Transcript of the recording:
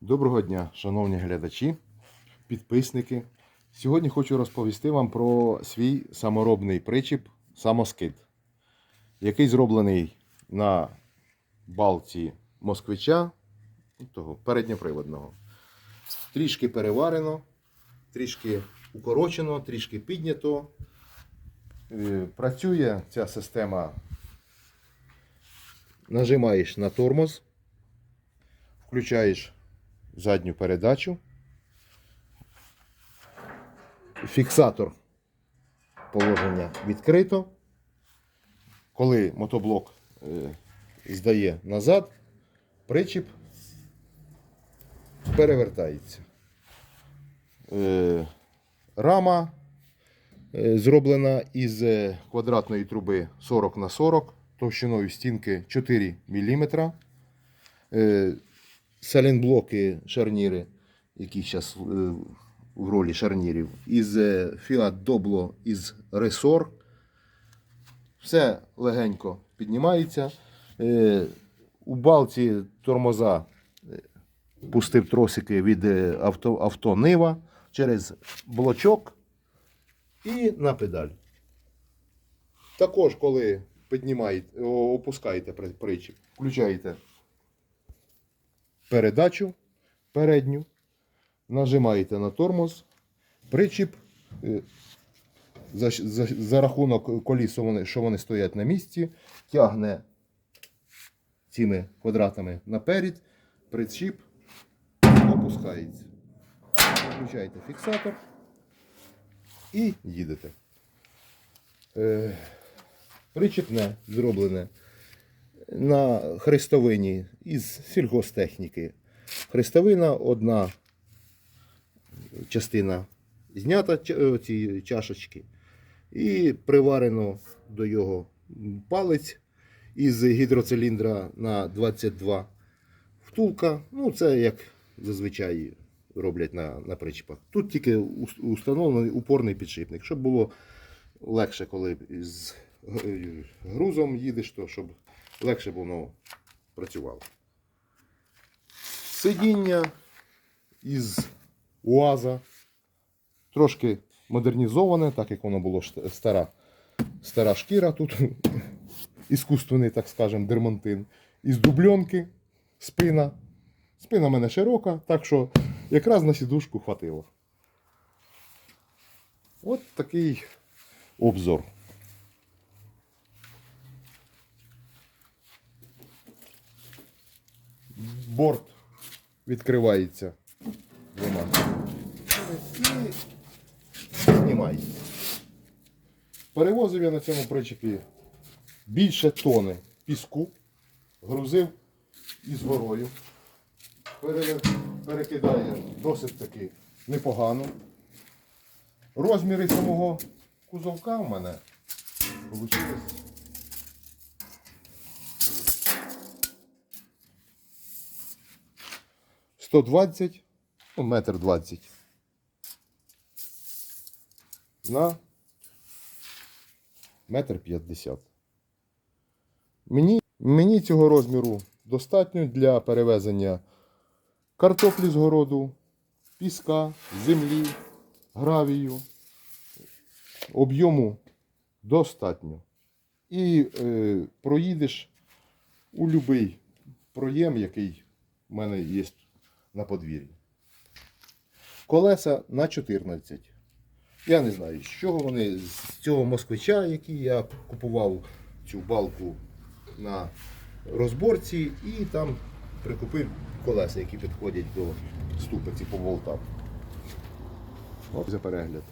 Доброго дня, шановні глядачі, підписники. Сьогодні хочу розповісти вам про свій саморобний причіп самоскид, який зроблений на балці москвича, того передньоприводного. Трішки переварено, трішки укорочено, трішки піднято. Е, Працює ця система. Нажимаєш на тормоз, включаєш задню передачу. Фіксатор положення відкрито. Коли мотоблок е, здає назад, причіп перевертається. Е, рама е, зроблена із квадратної труби 40 на 40 товщиною стінки 4 мм. Е, шарніри, які зараз в ролі шарнірів, із е, Fiat Doblo, із Resor. Все легенько піднімається. Е, У балці тормоза е, пустив тросики від е, авто, авто Нива через блочок і на педаль. Також, коли піднімаєте, опускаєте при- причіп, включаєте передачу передню, нажимаєте на тормоз, причіп. е, За, за, за рахунок коліс, що вони, стоять на місці, тягне цими квадратами наперед, причіп опускається. Включаєте фіксатор і їдете. Е, причіпне зроблене на хрестовині із сільгостехніки. Хрестовина одна частина знята ч- ці чашечки, і приварено до його палець із гідроциліндра на 22 втулка. Ну, це як зазвичай роблять на, на причіпах. Тут тільки установлений упорний підшипник, щоб було легше, коли з грузом їдеш, то щоб легше б воно працювало. Сидіння із УАЗа. Трошки модернізоване, так як воно було стара, стара шкіра тут. Іскусственний, так скажемо, дермантин. Із дубльонки, спина. Спина в мене широка, так що якраз на сідушку хватило. От такий обзор. Борт відкривається двома. І знімається. Перевозив я на цьому причепі більше тони піску, грузив із горою. Перекидає досить таки непогано. Розміри самого кузовка в мене вийшли. Сто двадцять, ну, метр двадцять. На метр п'ятдесят. Мені, мені цього розміру достатньо для перевезення картоплі з городу, піска, землі, гравію. Об'єму достатньо. І е, проїдеш у будь-який проєм, який в мене є на подвір'ї. Колеса на 14. Я не знаю, з чого вони, з цього москвича, який я купував цю балку на розборці, і там прикупив колеса, які підходять до ступиці по болтам. От за перегляд.